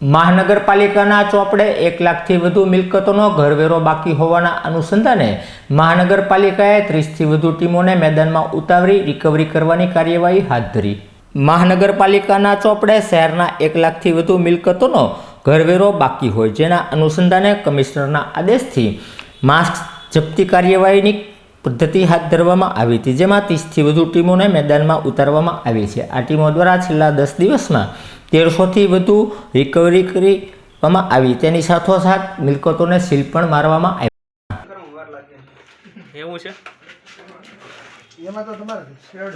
મહાનગરપાલિકાના ચોપડે એક લાખથી વધુ મિલકતોનો ઘરવેરો બાકી હોવાના અનુસંધાને મહાનગરપાલિકાએ ત્રીસથી વધુ ટીમોને મેદાનમાં ઉતારી રિકવરી કરવાની કાર્યવાહી હાથ ધરી. મહાનગરપાલિકાના ચોપડે શહેરના એક લાખથી વધુ મિલકતોનો ઘરવેરો બાકી હોય જેના અનુસંધાને કમિશનરના આદેશથી માસ્ક જપ્તી કાર્યવાહીની પદ્ધતિ હાથ ધરવામાં આવી હતી, જેમાં ત્રીસથી વધુ ટીમોને મેદાનમાં ઉતારવામાં આવી છે. આ ટીમો દ્વારા છેલ્લા દસ દિવસમાં તેરસોથી વધુ રિકવરી કરવામાં આવી. તેની સાથોસાથ મિલકતોને સીલ પણ મારવામાં આવી. એવું છે? એમાં તો તમારે શેડ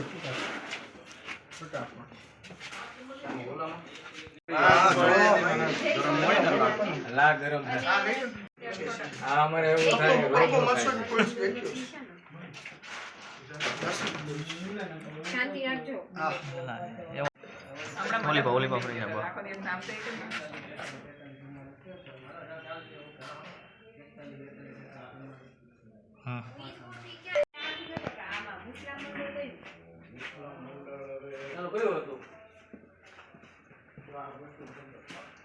લા ગરમ આ અમારે એવું થાય રોજનું થાય. શાંતિ રાખજો ઓલી પા ઓલી પા ફરી જાય હા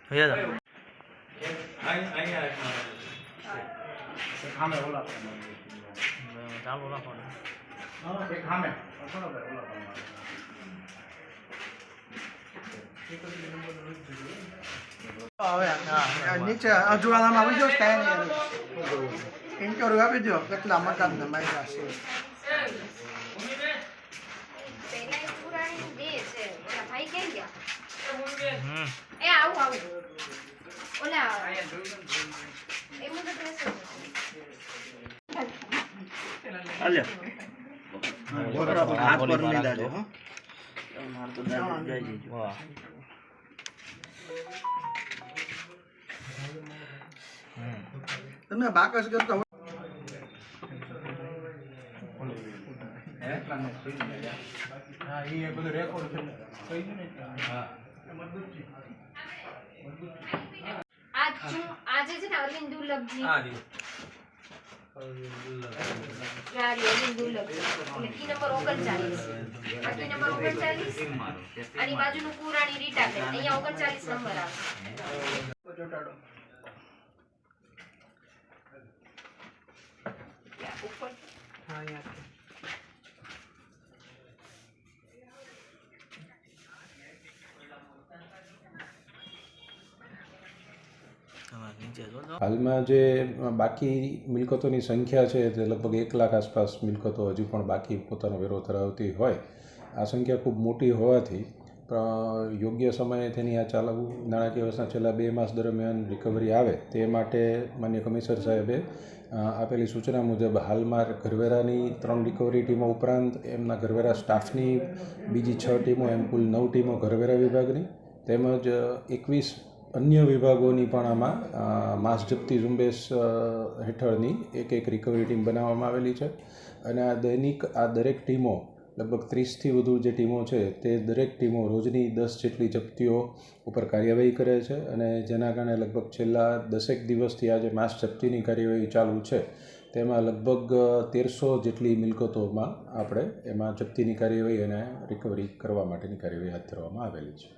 ભૈયા સામે ઓલા ચાલુ સામે થોડો ભાઈ ઓલા હવે નીચે અજવાળામાં આવી જાઓ સ્ટેન્ડ ઇન્ટરવ્યુ આપી દો કેટલા મકાન ઓલા ગયા હમ. એ આવું આવું. તો dress વાહ. તમે બાકસ કરતા હા એ બધું રેકોર્ડ થઈ ગયું ને આજ છે ને અરવિંદ દુર્લભજી. ઓગણચાલીસ. બાજુનું પુરાણી રીટા અહીંયા ઓગણચાલીસ નંબર આવે ચોટાડો ઉપર હા અહીંયા તમારે નીચે જોજો હાલમાં જે બાકી મિલકતોની સંખ્યા છે તે લગભગ એક લાખ આસપાસ મિલકતો હજુ પણ બાકી પોતાનો વેરો ધરાવતી હોય. આ સંખ્યા ખૂબ મોટી હોવાથી યોગ્ય સમયે તેની આ ચાલુ નાણાકીય વર્ષના છેલ્લા બે માસ દરમિયાન રિકવરી આવે, તે માટે માન્ય કમિશનર સાહેબે આપેલી સૂચના મુજબ હાલમાં ઘરવેરાની ત્રણ રિકવરી ટીમો ઉપરાંત એમના ઘરવેરા સ્ટાફની બીજી છ ટીમો, એમ કુલ નવ ટીમો ઘરવેરા વિભાગની, તેમજ એકવીસ અન્ય વિભાગોની પણ આમાં માસ જપ્તી ઝુંબેશ હેઠળની એક એક રિકવરી ટીમ બનાવવામાં આવેલી છે. અને આ દૈનિક, આ દરેક ટીમો લગભગ ત્રીસથી વધુ જે ટીમો છે, તે દરેક ટીમો રોજની દસ જેટલી જપ્તીઓ ઉપર કાર્યવાહી કરે છે અને જેના કારણે લગભગ છેલ્લા દસેક દિવસથી આ જે માસ જપ્તીની કાર્યવાહી ચાલુ છે, તેમાં લગભગ તેરસો જેટલી મિલકતોમાં આપણે એમાં જપ્તીની કાર્યવાહી અને રિકવરી કરવા માટેની કાર્યવાહી હાથ ધરવામાં આવેલી છે.